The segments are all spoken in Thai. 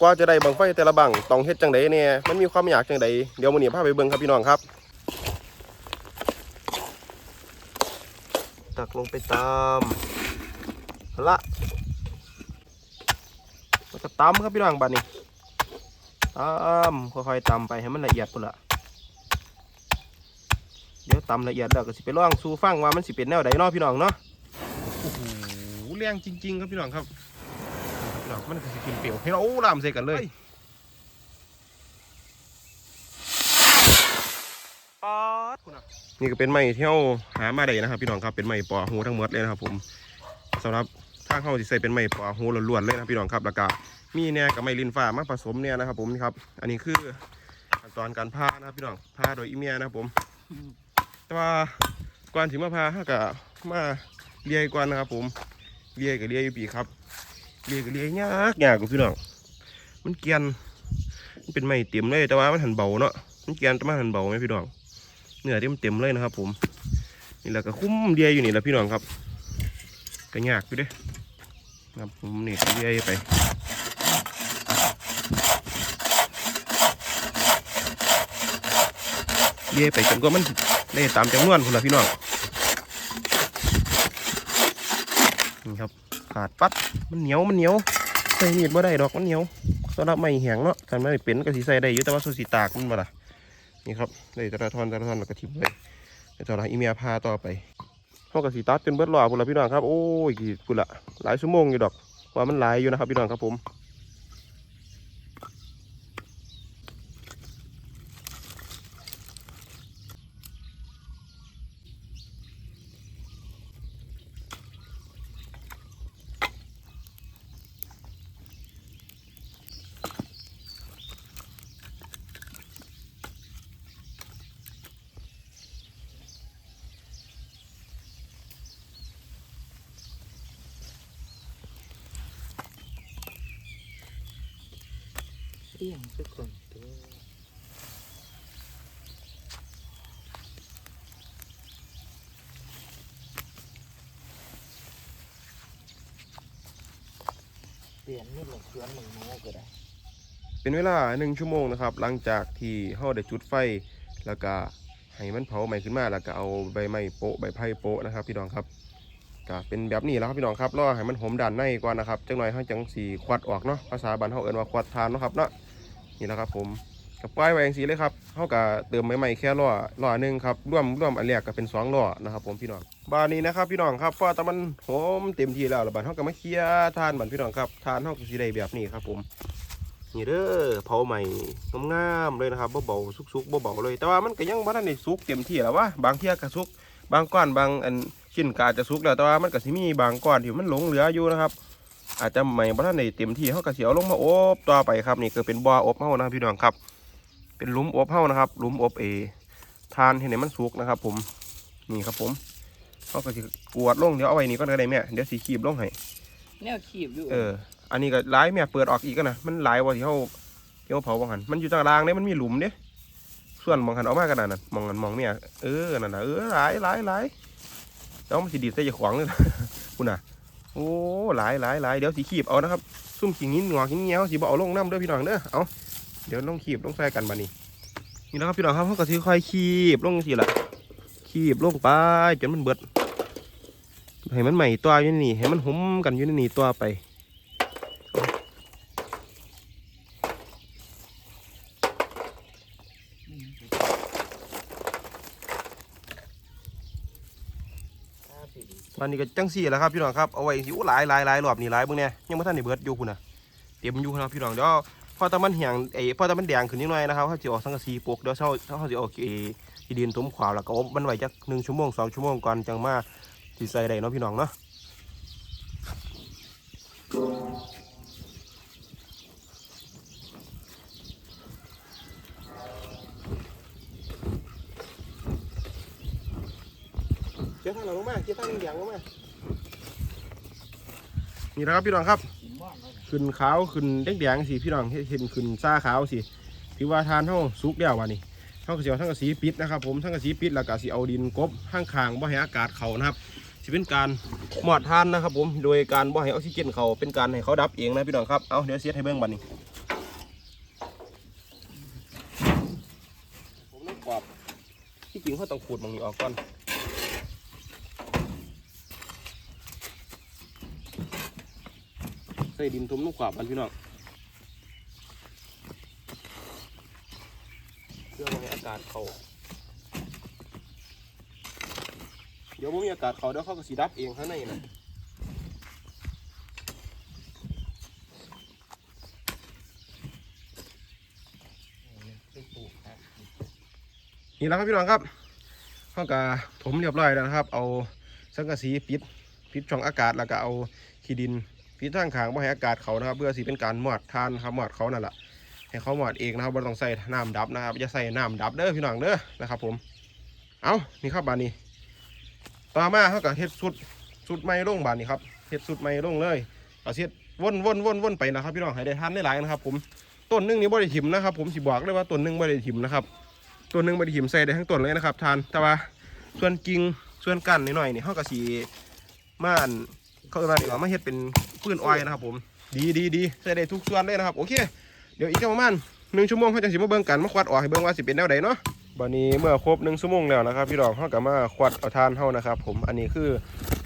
กว่าจะได้บังไฟแต่ละบังต้องเฮ็ดจังไดเนี่ยมันมีความยากจังไดเดี๋ยวมื้อนี้พาไปเบิ่งครับพี่น้องครับ ตักลงไปตามละแล้วก็ตำครับพี่น้องบัดนี้ตำค่อยๆตำไปให้มันละเอียดพุ่นละเดี๋ยวตำละเอียดแล้วก็สิไปลองสู่ฟังว่ามันสิเป็นแนวใดเนาะพี่น้องเนาะโอ้โหแรงจริง ๆ ครับพี่น้องครับ พี่น้องมันก็สิกินเปรี้ยวให้เราโอ้ลามใส่กันเลยป๊าดคุณอะนี่ก็เป็นไม้ที่เราหามาได้นะครับ พี่น้องครับเป็นไม้ปอหูทั้งหมดเลยนะครับผมสำหรับทางเข้าที่ใส่เป็นไม้ปอหูล้วนๆเลยนะครับพี่น้องครับแล้วก็มีแหน่กับไม้ลินฟ้ามาผสมเนี่ยนะครับ ผมนี่ครับ อันนี้คือขั้นตอนการพานะครับพี่น้องพาโดยอีเมียนะครับผม แต่ว่าก่อนถึงมาพาเขาก็มาเลียก่อนนะครับ ผมเลียกับเลียอยู่ปีครับ เลียกับเลียยากยากกว่าพี่น้องมันเกรียนมันเป็นไม้เต็มเลยแต่ว่ามันหันเบาเนาะมันเกรียนแต่มันหันเบาไหมพี่น้องเนื้อเต็มเต็มๆเลยนะครับ ผมนี่แหละก็คุ้มเดียอยู่นี่แหละพี่น้องครับก็ยากอยู่เด้ครับผมนี่เดียไปเดียไปจนกว่ามันได้ตามจำนวนคนละพี่น้องนี่ครับขาด ปัดมันเหนียวมันเหนียวใส่มีดบ่ได้ดอกมันเหนียวสำหรับไม่แห้งเนาะกันไม่เป็นก็สีใส่ได้อยู่แต่ว่าสุสีตากมันบ่ละนี่ครับเลยต่ละทอนต่ละทอนแล้วก็ทิมเลยเดี๋ยวจะให้อีเมียพาต่อไปห้องกับสีตัดจนเบิดหล่อพุ่นละพี่น้องครับโอ้ยกี่พุ่นละหลายชั่วโมงอยู่ดอกว่ามันหลายอยู่นะครับพี่น้องครับผม เอี่ยงทุกคนตัวเปลี่ยนนี่หลงเพื่อนมึงโม้ก็ได้ เป็นเวลาหนึ่งชั่วโมงนะครับ หลังจากที่ห่อได้จุดไฟแล้วก็ให้มันเผาใหม่ขึ้นมาแล้วก็เอาใบไม้โปะใบไผ่โปะนะครับ พี่น้องครับก็เป็นแบบนี้แล้วครับพี่น้องครับรอให้มันหอมด้านในก่อนนะครับจังหน่อยเขาจังสีควัดออกเนาะภาษาบ้านเขาเอิ้นว่าควัดทานเนาะครับเนาะ นี่แหละครับผมกับปล่อยไว้อย่างสีเลยครับเขาก็เติมใบไม้แค่ล้อล้อหนึ่งครับร่วมร่วมอันแรกก็เป็นสองล้อนะครับผมพี่น้องบ้านนี้นะครับพี่น้องครับพอตะมันหอมเต็มที่แล้วแล้วบ้านเขาก็มาเคลียทานบ้านพี่น้องครับทานเขาก็สีได้แบบนี้ครับผมนี่เด้อเผาใหม่งามๆเลยนะครับเบาๆสุกๆเบาๆเลย แต่ว่ามันก็ยังบ่ทันได้สุกเต็มที่แล้ววะบางเที่ยก็สุก บางก้อนบางอันชิ้นกาจจะสุกแล้วแต่ว่ามันก็สิมีบางก้อนที่มันหลงเหลืออยู่นะครับ อาจจะใหม่บ่ทันได้เต็มที่เฮาก็สิเอาลงมาอบต่อไปครับนี่ก็เป็นบ่ออบเฮานะครับพี่น้องครับ เป็นหลุมอบเฮานะครับหลุมอบเอทานให้มันสุกนะครับ ผมนี่ครับผมเฮาก็สิกวาดลงเดี๋ยวเอาไว้นี่ก่อนก็ได้แม่เดี๋ยวสิคีบลงให้แนวขีบอยู่เออ อันนี้ก็หลายแม่เปิดออกอีกกันนะมันหลายว่าที่เขาที่เขาเผาบางหันมันอยู่ตางล่างเนี่ยมันมีหลุมเนี่ยส่วนบางหันเอามากขนาดนั้นมองกันมองเมียเออนั่นน่ะเออหลายหลายหลายแล้วมันสิดีดใส่เจะขวางเลยคุณน่ะ โอ้หลายหลายหลายเดี๋ยวสีขีบเอานะครับ ซุ่มขิงนิ้นงอขิงเงี้ยวสีบเอาลงน้ำเด้อพี่น้องเด้อเอาเดี๋ยวลงขีบลงใส่กันมานี่นี่นะครับพี่น้องครับเขาก็สิค่อยขีบลงสิละขีบลงไปจนมันเบิดให้มันใหม่ตัวอยู่ในนี่ให้มันหุ้มกันอยู่ในนี่ตัวไป อนนี้ก็จังสี่แล้วครับพี่น้องครับเอาไว้สิโอ้หลายหลายหลายรอบนี่หลายเบิ่งเนี่ยยังไม่ทันได้เบิดอยู่คุณนะเต็มอยู่นะพี่น้องเดี๋ยวพอตะมันเหี่ยงไอ้พอตะมันแดงขึ้นนิดหน่อยนะครับเขาจะออกสังกะสีปลูกเดี๋ยวเช้าเขาจะออกไอ้ที่ดินตุ้มขวาวแล้วก็อบมันไว้จักหนึ่งชั่วโมงสองชั่วโมงก่อนจังมาสิใส่ได้เนาะพี่น้องเนาะ นี่นะครับพี่น้องครับ ขึ้นขาวขึ้นแดงๆสิพี่น้องเห็นขึ้นซ่าขาวสีถือว่าทานเท่าสุกเดียววันนี้เท่ากระเสียวทั้งกระสีปิดนะครับผมทั้งกระสีปิดแล้วก็สีเอาดินกบข้างคางบ่ให้อากาศเขานะครับจะเป็นการหมอดทานนะครับ ผมโดยการบ่ให้ออกซิเจนเขาเป็นการให้เขาดับเองนะพี่น้องครับเอาเดี๋ยวเสียให้เบิ้งบันนี้ผมต้องกรอบที่จริงเขาต้องขูดบางนี้ออกก่อน ส่ดินทมนุ่งขวาบันพี่น้องเพื่อให้อากาศเขาเดี๋ยวผมมีอากาศเขาเดี๋ยวเขาก็สีดับเองข้างในนะนี่แล้วครับพี่น้องครับเขาก็ถมเรียบร้อยแล้วนะครับ เอาสังกะสีปิดปิดช่องอากาศแล้วก็เอาขี้ดิน ปิดทางขางบ่ให้อากาศเขานะครับ เพื่อสีเป็นการหมอดทานครับหมอดเขานั่นแหละให้เขาหมอดเองนะครับบ่ต้องใส่น้ำดับนะครับอย่าใส่น้ำดับเด้อพี่น้องเด้อนะครับ ผม เอานี่ครับบานนี้ ต่อมาเขาก็เฮ็ดสุดสุดไม้ลงบานนี้ครับเฮ็ดสุดไม้ลงเลยเอาเฮ็ดวนวนวนวนไปนะครับ พี่น้องให้ได้ทานได้หลายนะครับ ผมต้นนึงนี่บ่ได้ถิ่มนะครับ ผมสิบอกเลยว่าต้นนึงบ่ได้ถิ่มนะครับตัวหนึ่งบไดหิมใส่ได้ทั้งต้นเลยนะครับ ทานแต่ว่าส่วนกิ่งส่วนกันนิดหน่อยนี่เขาก็สีม่านเขาเรียกว่าเอามาเฮ็ดเป็น ปืนอ้อยนะครับ ผม ดีดีดีใส่ได้ทุกส่วนเลยนะครับโอเค เดี๋ยวอีกประมาณหนึ่งชั่วโมงเขาจะสิมาเบิ่งกันมาควัดออกให้เบิ่งว่าสิเป็นแนวใดเนาะบัดนี้เมื่อครบหนึ่งชั่วโมงแล้วนะครับ พี่ดอกเขาก็มาควัดเอาทานเฮานะครับ ผมอันนี้คือ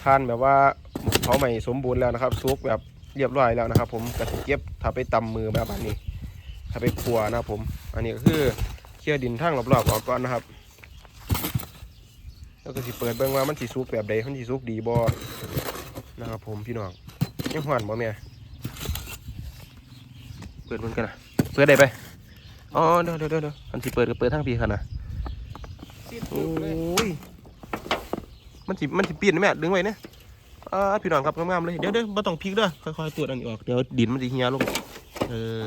ทานแบบว่าเผาใหม่สมบูรณ์แล้วนะครับซุกแบบเรียบร้อยแล้วนะครับ ผมก็สิเก็บถ้าไปตำมือแบบอันนี้ ถ้าไปครัวนะครับผม อันนี้ก็คือเคลียร์ดินทั้งรอบๆออกก่อนนะครับแล้วก็สิเปิดเบิ่งว่ามันสิสุกแบบใดมันสิสุกดีบ่นะครับ ผมพี่น้อง ยังหวานบ่แม่เปิดเบิ่งกันนะเปิดได้ไปอ๋อเดี๋ยวเดี๋ยวเดี๋ยวมันสิเปิดก็เปิดทั้งปีค่ะนะติดโอ้ปลูกเลยยมันสิมันสิปีนนะแม่ดึงไว้เนี่ยอ่าพี่น้องครับงามๆเลยเดี๋ยวเดี๋ยวบ่ต้องพลิกเด้อค่อยๆตรวจอันนี้ออกเดี๋ยวดินมันสิเหี่ยลงเออ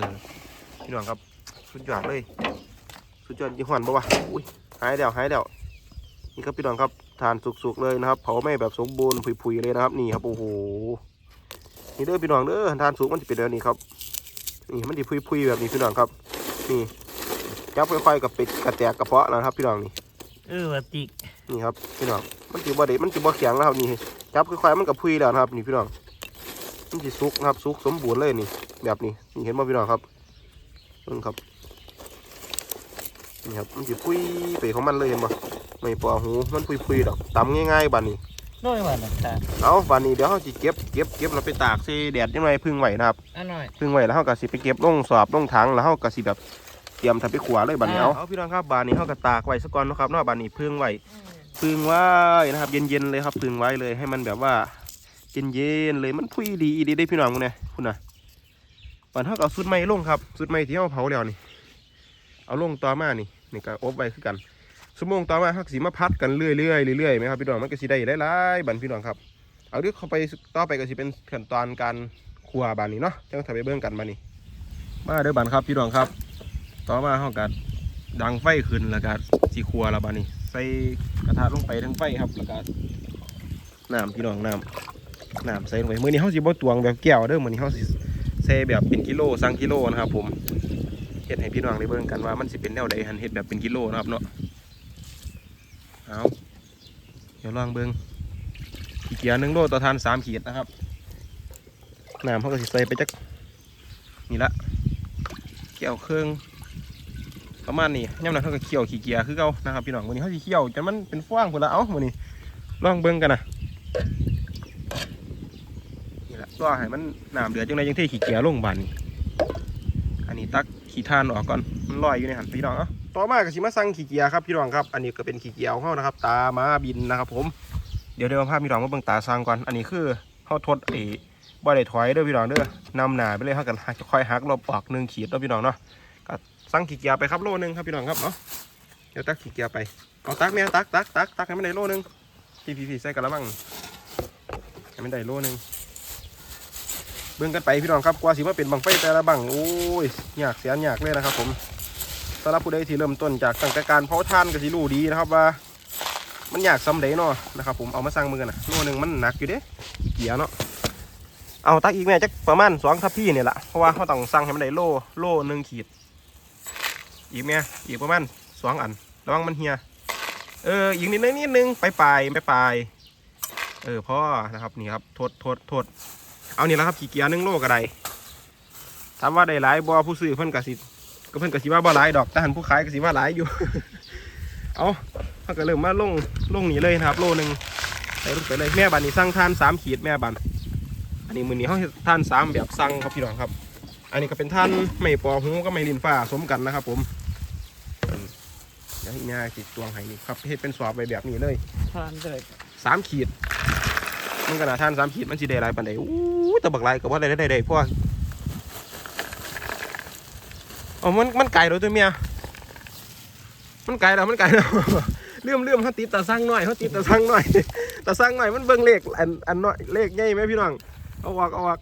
พี่น้องครับสุดยอดเลยสุดยอดยี่ห้อนปะวะอุ้ยหายแล้วหายแล้วนี่ครับพี่น้องครับทานสุกๆเลยนะครับเผาไหม่แบบสมบูรณ์ผุยๆเลยนะครับนี่ครับโอ้โห นี่เด้อพี่น้องเด้อทานสุกมันจะเป็นแบบนี้ครับนี่มันจะผุยๆแบบนี้พี่น้องครับ นี่จับค่อยๆกับเป็ดกระแตกกระเพาะนะครับ พี่น้องนี่เออว่าติกนี่ครับพี่น้องมันจะบ่ได้มันจะบ่แข็งแล้วครับนี่จับค่อยๆมันกับพุยแล้วนะครับ นี่พี่น้องมันจะสุกนะครับสุกสมบูรณ์เลยนี่ แบบนี้นี่เห็นบ่พี่น้องครับนี่ครับนี่ครับมันจะพุยไปของมันเลยเห็นบ่ไม่ปอหูมันพุยพุยๆดอกตำง่ายๆบานนี้ น้อยว่าน่ะตาเอาบานนี้เดี๋ยวเขาจะเก็บเก็บเก็บแล้วไปตากใส่แดดยังไงพึ่งไหวนะครับอันน้อยพึ่งไหวแล้วเขาก็สิไปเก็บลงสอบลงถังแล้วเขาก็สิแบบเตรียมทำไปขัวเลยบานนี้เอาเอาพี่น้องครับบานนี้เขาก็ตากไว้สักก่อนเนาะครับเนาะบานนี้พึ่งไหวพึ่งไว้นะครับ เย็นๆเลยครับพึ่งไว้เลยให้มันแบบว่าเย็นๆเลยมันพุยดีดีได้พี่น้องคุณเนี่ยคุณน่ะบานเขาก็เอาสุดไม้ลงครับสุดไม้ที่เขาเผาแล้วนี่ เอาลงต่อมานี่นี่ก็อบไว้คือกัน ชั่วโมงต่อมาฮักสีมาพัดกันเรื่อยๆเรื่อยๆไหมครับพี่น้องมันก็สิได้หลายๆบันพี่น้องครับเอาเดี๋ยวเข้าไปต่อไปก็สิเป็นขั้นตอนการครัวบานนี้เนาะจังทำไปเบิ่งกันบานนี้ มาเด้อบันครับพี่น้องครับ ต่อมาเฮากัดดังไฟขึ้นแล้วก็สีครัวแล้วบานนี้ ใส่กระทะลงไปทั้งไฟครับแล้วก็น้ำพี่น้องน้ำน้ำใส่ลงไปมือนี้เฮาสิบ่ตวงแบบแก้วเด้อมือนี้เฮาสิใส่แบบเป็นกิโลสั่งกิโลนะครับผมเฮ็ดให้พี่น้องได้เบิ่งกันว่ามันสิเป็นแนวใดหันเฮ็ดแบบเป็นกิโลนะครับเนาะ เอาเดี๋ยวลองเบิงขี้เกียจหนึ่งโลต่อทานสามขีดนะครับน้ำเขาก็สิใส่ไปจักนี่ละเกี่ยวเครื่องประมาณนี้ย่ำนั้นเขาก็เคี่ยวขี้เกียจคือเก่านะครับพี่น้องวันนี้เขาสิเคี่ยวจนมันเป็นฟางหมดละเอ้าวันนี้ลองเบิ่งกันนะนี่ละก็ให้มันน้ำเดือดจังไดจังเทขี้เกียจลงบานนี้อันนี้ตักขี้ทานออกก่อนมันลอยอยู่ในหันพี่น้องเอ้า ต่อมาก็สิมาสั่งขี้เกียจครับพี่น้องครับ อันนี้ก็เป็นขี้เกียจของเขานะครับ ตามาบินนะครับ ผม เดี๋ยวเดี๋ยวพาพพี่น้องมาเบิ่งตาสั่งก่อน อันนี้คือเขาทดไอ้บ่ได้ถอยเด้อพี่น้องเด้อนำหนาไปเลยเขากันค่อยหักลบออกหนึ่งขีดเด้อพี่น้องเนาะ ก็สั่งขี้เกียจไปครับโลนึงครับพี่น้องครับเนาะ เดี๋ยวตักขี้เกียจไป เอาตักแม่ตักตักตักตักให้มันได้โลนึงพี่พี่พี่ใส่กระมังให้มันได้โลนึงเบิ่งกันไปพี่น้องครับกว่าสิมาเป็นบังไฟแต่ละบังโอ้ยยากเสียนยากเลยนะครับผม สำหรับผู้ใดที่เริ่มต้นจากตั้งแต่การเผาถ่านก็สิรู้ดีนะครับว่า มันยากซ้ำเดเนาะนะครับผมเอามาสั่งมือกันนะโลหนึงมันหนักอยู่เด้เกียจเนาะเอาตักอีกแม่จักประมาณสองทัพพี่เนี่ยแหละเพราะว่าเขาต้องสั่งให้มันได้โลโลหนึ่งขีด อีกแม่อีกประมาณสองอันระวังมันเหียเอออีกนิดนึงนิดนึงไปไปลายไปเออพ่อนะครับนี่ครับโทษโทษโทษเอานี่แหละครับขี้เกียจหนึ่งโลก็ได้ถามว่าได้หลายบ่ผู้ซื้อเพิ่นกสิ ก็เพิ่นกสิว่าบ่หลายดอกแต่หันผู้ขายกสิว่าหลายอยู่ เอาเขาเขาก็เริ่มมาลงลงนี่เลยนะครับ โลหนึ่งใส่ลงไปเลยแม่บันนี่สั่งทานสามขีดแม่บันอันนี้มือนี้เขาเฮ็ดทานสามแบบสั่งครับพี่น้องครับ อันนี้ก็เป็นท่านไม่ปอหูก็ไม่ลินฟ้าสมกันนะครับ ผมอืมเดี๋ยวให้ง่ายติดตวงให้นี่ครับเฮ็ดเป็นสอบไปแบบนี้เลยทานเลยสามขีดมันขนาดท่านสามขีดมันสิได้หลายปันใดอู้แตะบักหลายก็ว่าได้ได้ได้พวก อ๋อมันมันไก่โดยตัวเมียมันไก่แล้วมันไก่แล้วเลื่อมเลื่อมเขาติดตาสั่งหน่อยเขาติดตาสั่งหน่อยตาสั่งหน่อยมันเบิ่งเลขอันอันหน้อยเลขใหญ่ไหมพี่น้องเอาออกเอาออก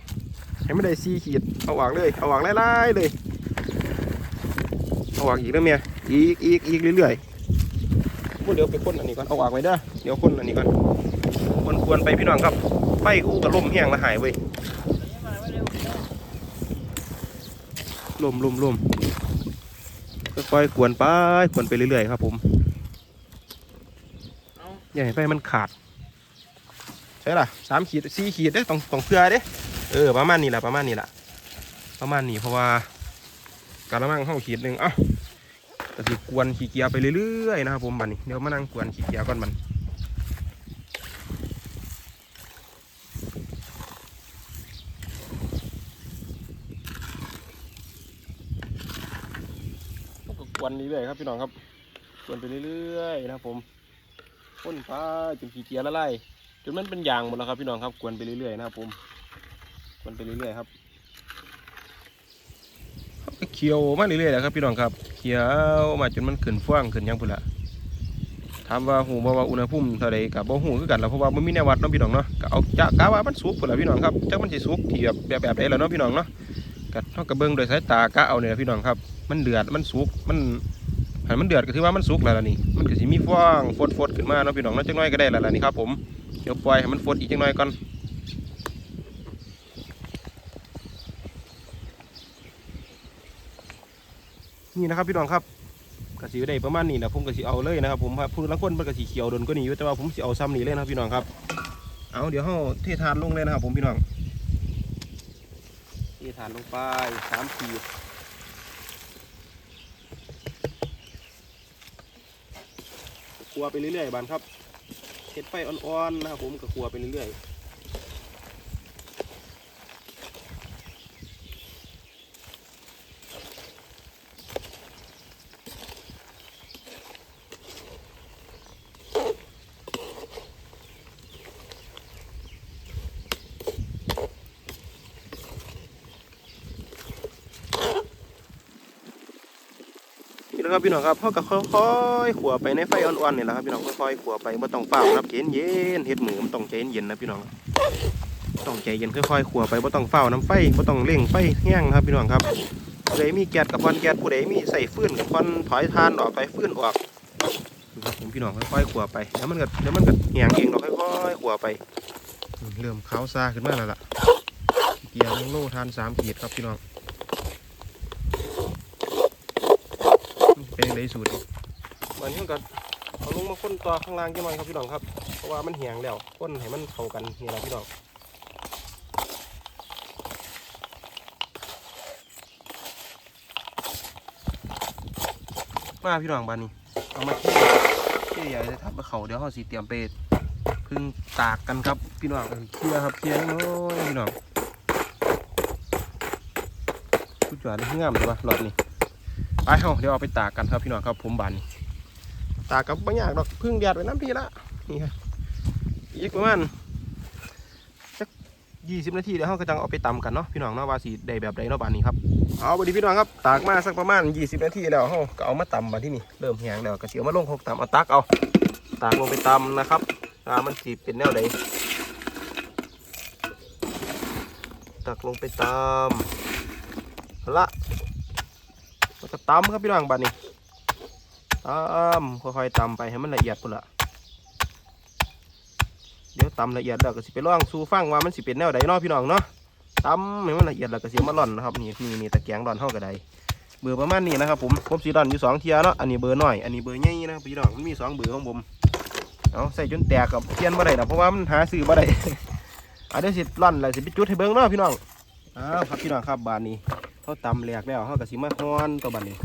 ให้ไม่ได้สี่ขีดเอาออกเลยเอาออกไล่ๆเลยเอาออกอีกแล้วเมียอีกอีกอีกเรื่อยๆพูดเดี๋ยวไปคนอันนี้ก่อนเอาออกไว้เด้อเดี๋ยวคนอันนี้ก่อนควรควรไปพี่น้องครับไฟอู้กับลมแห้งละหายเว้ย ลมลมลมค่อยๆกวนไปกวนไปเรื่อยๆครับผมอย่าให้ไฟมันขาด ใช่ล่ะสามขีดสี่ขีดเด้ต้องต้องเพื่อเด้เออประมาณนี้แหละประมาณนี้แหละประมาณนี้เพราะว่าการละมั่งห้องขีดหนึ่งเอ้าก็สิกวนขี้เกียจไปเรื่อยๆนะครับผมบัดนี้เดี๋ยวมานั่งกวนขี้เกียจก่อนมัน วนเรื่อยๆครับพี่น้องครับกวนไปเรื่อยๆนะครับผมพ่นฟ้าจนขี้เกียจละลายจนมันเป็นยางหมดแล้วครับพี่น้องครับกวนไปเรื่อยๆนะครับผมกวนไปเรื่อยๆครับเคี่ยวมาเรื่อยๆแหละครับพี่น้องครับเคี่ยวมาจนมันขึ้นฟ้างขึ้นยังพุ่นละถามว่าหูบ่ว่าอุณหภูมิเท่าใดกับบ่หูคือกันแล้วเพราะว่ามันมีแนววัดเนาะพี่น้องเนาะก็เอาจะกะว่ามันสุกพุ่นละพี่น้องครับจักมันสิสุกที่แบบแบบใดล่ะเนาะพี่น้องเนาะก็เฮาก็เบิ่งโดยสายตากะเอาเนี่ยพี่น้องครับ มันเดือดมันสุกมันหันมันเดือดก็ถือว่ามันสุกแล้วล่ะนี่มันก็สิมีฟองฟดๆขึ้นมาเนาะพี่น้องเนาะจักหน่อยก็ได้แล้วล่ะนี่ครับผมเดี๋ยวปล่อยให้มันฟดอีกจักหน่อยก่อนนี่นะครับพี่น้องครับกระสีได้ประมาณนี้นะผมกระสีเอาเลยนะครับผมผู้ละคนมันกระสีเขียวโดนก็นี่อยู่แต่ว่าผมสีเอาซ้ำนี่เลยนะครับพี่น้องครับ เอาเดี๋ยวเราเททานลงเลยนะครับผมพี่น้องเททานลงไปสามขีด ขัวไปเรื่อยๆบานครับเห็ดไฟอ่อนๆนะครับผมก็ขัวไปเรื่อยๆ นะครับพี่น้องครับเขาก็ค่อยๆขัวไปในไฟอ่อนๆนี่แหละครับพี่น้องค่อยๆขัวไปไม่ต้องเฝ้าครับเย็นเย็นๆเฮ็ดหมูมันต้องใจเย็นๆนะพี่น้องต้องใจเย็นค่อยๆขัวไปไม่ต้องเฝ้าน้ำไฟไม่ต้องเร่งไฟแห้งนะครับพี่น้องครับผู้ใดมีแก๊สกับพอนแก๊สผู้ใดมีใส่ฟืนกับพอนถอยทานออกถอยฟืนออกครับผมพี่น้องค่อยๆขัวไปแล้วมันก็เดี๋ยวมันก็แห้งเองเราค่อยๆขัวไป เริ่มขาวซาขึ้นมาแล้วล่ะเกียร์โล่ทานสามขีดครับพี่น้อง เป็นนสูตรมันนี้ก็เอาลงมาค้นตัวข้างล่างจังหน่อยครับพี่น้องครับ เพราะว่ามันเหี่ยงแล้วค้นให้มันเข้ากันนี่แหละพี่น้องมาพี่น้องบานนี้ เอามาที่ที่ใหญ่เลยครับมาเขาเดี๋ยวเขาสีเตรียมไปพึ่งตากกันครับพี่น้องเคลียครับเคลียร์น้อยพี่น้องผู้จวดนี่งามเลยวะหลอดนี่ ไปเฮาเดี๋ยวเอาไปตากกันครับพี่น้องครับผมบานนี่ตากกับบางอย่างดอกพึ่งแดดไปน้ำพี่ละนี่ครับอีกประมาณสักยี่สิบนาทีเดี๋ยวเฮาก็จะเอาไปตำกันเนาะพี่น้องเนาะว่าสีใดแบบใดเนาะบานนี้ครับเอาไปดีพี่น้องครับตากมาสักประมาณยี่สิบนาทีแล้วเฮาก็เอามาตำบานที่นี่เริ่มแห้งแล้วก็เสียวมาลงหกตำเอาตักเอาตากลงไปตำนะครับอ่ามันสีเป็นแนวใดตักลงไปตำละ แล้วก็ตำครับพี่น้องบัดนี้ตำค่อยๆตำไปให้มันละเอียดพุ่นละเดี๋ยวตำละเอียดแล้วก็สิไปล่องสู่ฟังว่ามันสิเป็นแนวใดเนาะพี่น้องเนาะตำให้มันละเอียดแล้วก็สิเอามาร่อนนะครับนี่นี่นี่ตะแกรงร่อนเท่ากับใดเบอร์ประมาณนี้นะครับผมผมสีร่อนอยู่สองเทียเนาะอันนี้เบอร์น้อยอันนี้เบอร์ใหญ่นะครับพี่น้องมันมีสองเบอร์ของผมเอาใส่จนแตกกับเทียนบ่ได้นะเพราะว่ามันหาซื้อบ่ได้อันนี้สิร่อนแล้วสิไปจุดให้เบิ่งเนาะพี่น้องอ้าวครับพี่น้องครับบานนี้ เขาตำแหลกแล้วเขาก็สิมาฮ้อนตัวบัดนี้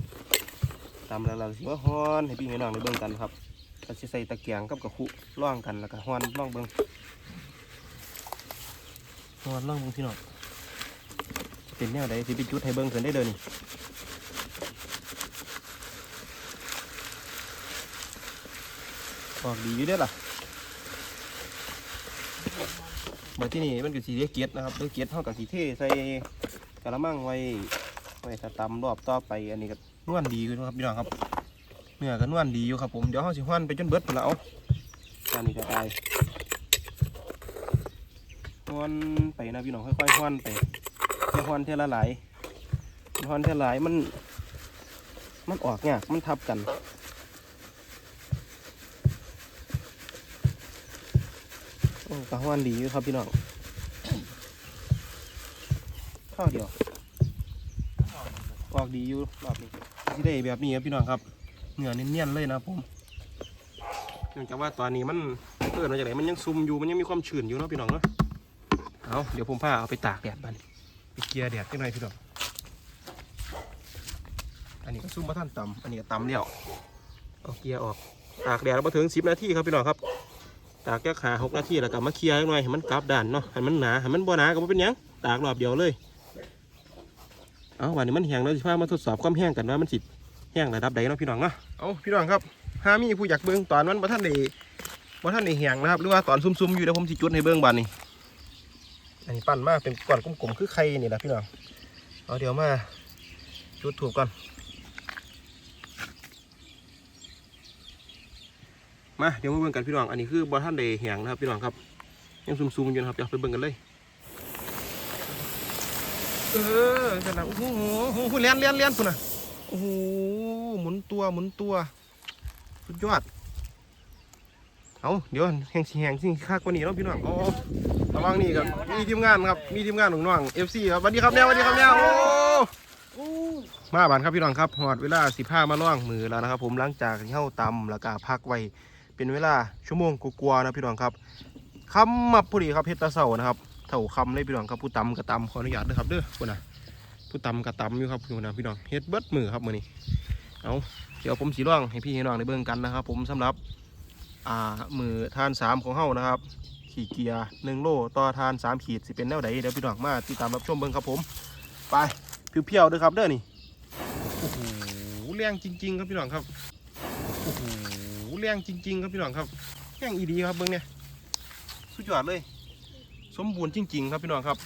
ตำแล้วเราสิมาฮ้อนให้พี่ให้น้องได้เบิ่งกันครับก็สิใส่ตะเกียงกับกระคุร่องกันแล้วก็ฮ้อนร่องเบิ่งฮ้อนร่องเบิ่งพี่น้องสิเป็นแนวใดสิไปจุดให้เบิ่งเพิ่นได้เด้อนี่ออกดีอยู่เด้อล่ะบัดที่นี่มันก็สิเรียกเกียรตินะครับเรียกเกียรติเฮากับสิเทใส่ กะละมังไว้ไว้ถ้าตำรอบต่อไปอันนี้ก็นวลดีอยู่นะครับพี่น้องครับเนื้อก็นวลดีอยู่ครับผมเดี๋ยวเขาสิห้อนไปจนเบิดไปแล้วอันนี้ก็ได้ห้อนไปนะพี่น้องค่อยๆห้อนไปเทีห้อนเท่าละหลายห้อนเท่าหลายมัน มันออกเนี่ยากมันทับกันโอ้ก็ห้อนดีอยู่ครับพี่น้อง ข้าวเดียวออกดีอยู่รอบนี้ที่ได้แบบนี้ครับพี่น้องครับเหนือเนียนๆเลยนะผมเนื่องจากว่าตอนนี้มันเกิดมาจากไหนมันยังซุ่มอยู่มันยังมีความชื้นอยู่เนาะพี่น้องเนาะเอาเดี๋ยวผมพาเอาไปตากแดดบันไปเกลียแดดกันหน่อยพี่น้องอันนี้ก็ซุ่มมาท่านต่ำอันนี้ก็ต่ำเดียวเอาเกลียออกตากแดดมาถึงสิบนาทีครับพี่น้องครับ ตากแค่ขาหกนาทีแล้วก็มาเคลียร์หน่อยให้มันกลับด้านเนาะให้มันหนาให้มันบ่หนาก็บ่เป็นยังตากรอบเดียวเลย เอาวันนี้มันแห้งแล้วสิพามาทดสอบความแห้งกันว่ามันสิแห้งระดับใดเนาะพี่น้องเนาะเอาพี่น้องครับถ้ามีผู้อยากเบิ่งตอนมันบ่ท่านได้บ่ท่านได้แห้งนะครับหรือว่าตอนซุ่มๆอยู่เดี๋ยวผมสิจุดให้เบิ่งบัดนี้อันนี้ปั้นมาเป็นก้อนกลมๆคือไข่นี่แหละพี่น้องเอาเดี๋ยวมาจุดถูกก่อนมาเดี๋ยวมาเบิ่งกันพี่น้องอันนี้คือบ่ท่านได้แห้งนะครับพี่น้องครับยังซุ่มๆอยู่นะครับเดี๋ยวไปเบิ่งกันเลย เออนั่นน่ะโอ้โหโอ้โหเลี้ยนเลี้ยนเลี้ยนพุ่นน่ะโอ้โหหมุนตัวหมุนตัวสุดยอดเอาเดี๋ยวแหงสิแหงสิคักกว่านี้เนาะพี่น้องอาเอระวังนี่ครับมีทีมงานครับมีทีมงานของน้องเอฟซีครับสวัสดีครับแนวสวัสดีครับแนวโอ้มาบานครับพี่น้องครับหอดเวลาสิบห้ามาล่องมือแล้วนะครับ ผมหลังจากที่เข้าตำแล้วก็พักไว้เป็นเวลาชั่วโมงกว่าๆนะพี่น้องครับคำมาพอดีครับเพชรตาเสานะครับ เท่าคำเลยพี่น้องครับผู้ตำกับตำขออนุญาตด้วยครับเด้อคุณนะผู้ตำกับตำอยู่ครับพี่น้องพี่น้องเฮ็ดเบิดมือครับมือนี้เอาเดี๋ยวผมสีร่องให้พี่ให้น้องได้เบิ่งกันนะครับ ผมสำหรับอ่ามือทานสามของเฮานะครับ ขี่เกียร์หนึ่งโลต่อทานสามขีดสิเป็นแนวใดเดี๋ยวพี่น้องมาติดตามรับชมเบิ่งครับผมไปเพียวๆเด้วยครับเด้อนี่โอ้โหแรงจริง ๆ ครับพี่น้องครับโอ้โหแรงจริง ๆ ครับพี่น้องครับแรงอีดีครับเบิ่งเนี่ยสุดยอดเลย สมบูรณ์จริง ๆ ครับพี่น้องครับ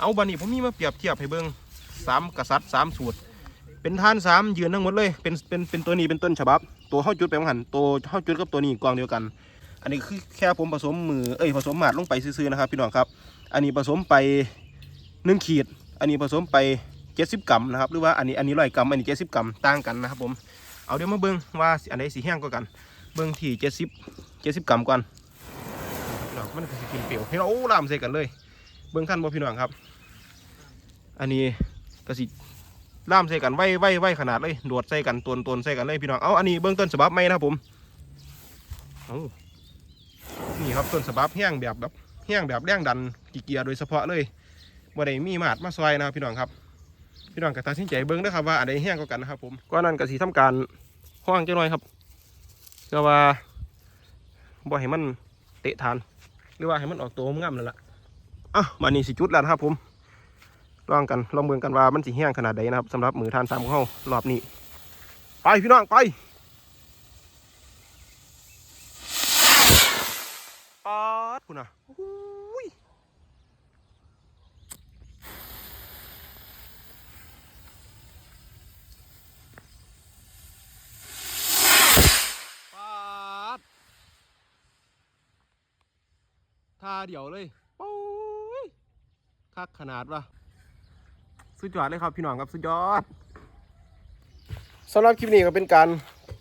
เอาบันนี้ผมมีมาเปรียบเทียบให้เบิ่งสามกษัตริย์สามสูตร เป็นท่านสามยืนทั้งหมดเลย เป็นเป็นเป็นตัวนี้เป็นต้นฉบับ ตัวเข้าจุดไปมังหันตัวเข้าจุดกับตัวนี้กองเดียวกัน อันนี้คือแค่ผมผสมมือเอ้ยผสมหมาดลงไปซื้อๆนะครับพี่น้องครับ อันนี้ผสมไปหนึ่งขีด อันนี้ผสมไปเจ็ดสิบกรัมนะครับหรือว่าอันนี้อันนี้ร้อยกรัมอันนี้เจ็ดสิบกรัมต่างกันนะครับผมเอาเดี๋ยวมาเบิ้งว่าอันไหนสีแห้งกว่ากัน เบิ้งที่เจ็ดสิบเจ็ดสิบกรัมก่อน มันก็สิกินเปรี้ยวให้เราโอ้ลามใส่กันเลย เบิ้องขั้นบ่พี่น้องครับ อันนี้ก็สิล่ามใส่กันไว้ไว้ไว้ขนาดเลยโดดใส่กันตวนตวนใส่กันเลยพี่น้องเอาอันนี้เบื้องต้นฉบับไหมนะครับผมเอานี่ครับต้นฉบับแห้งแบบแบบแห้งแบบแรงดันกีเกียโดยเฉพาะเลยบ่ได้มีมาดมาซอยนะพี่น้องครับ พี่น้องก็ตัดสินใจเบิ้งนะครับว่าอันใดแห้งกว่ากันนะครับผมก็นั่นก็สิทำการห้องจังหน่อยครับเพื่อว่าบ่ให้มันเตะทาน หรือว่าให้มันออกตัวงามนั่นแหละอะมานี่สิจุดแล้วนะครับผมลองกันลองเมืองกันว่ามันสิแห้งขนาดใดนะครับสำหรับมือทานสามของเรารอบนี้ ไปพี่น้องไปปาดคุณอะอุ้ยปาด ท่าเดี่ยวเลยปุ้ยคักขนาดวะสุดยอดเลยครับพี่น้องครับสุดยอดสำหรับคลิปนี้ก็เป็นการ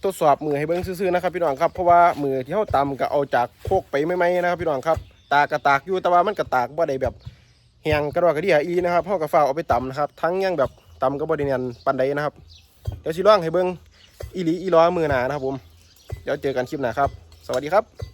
ทดสอบมือให้เบิ้งซื่อๆนะครับพี่น้องครับเพราะว่ามือที่เขาตำก็เอาจากโคกไปไม่ไมๆนะครับพี่น้องครับ ตากกระตากอยู่แต่ว่ามันกระตากบ่ได้แบบแหงกระดอกกระดี่ยอีนะครับเขากระฝ้าเอาไปตำนะครับ ทั้งยังแบบตำก็บ่ได้เนียนปันใดนะครับ เดี๋ยวสิล่องให้เบิ้งอีหลีอีล้อมือหนานะครับผมเดี๋ยวเจอกันคลิปหน้าครับ สวัสดีครับ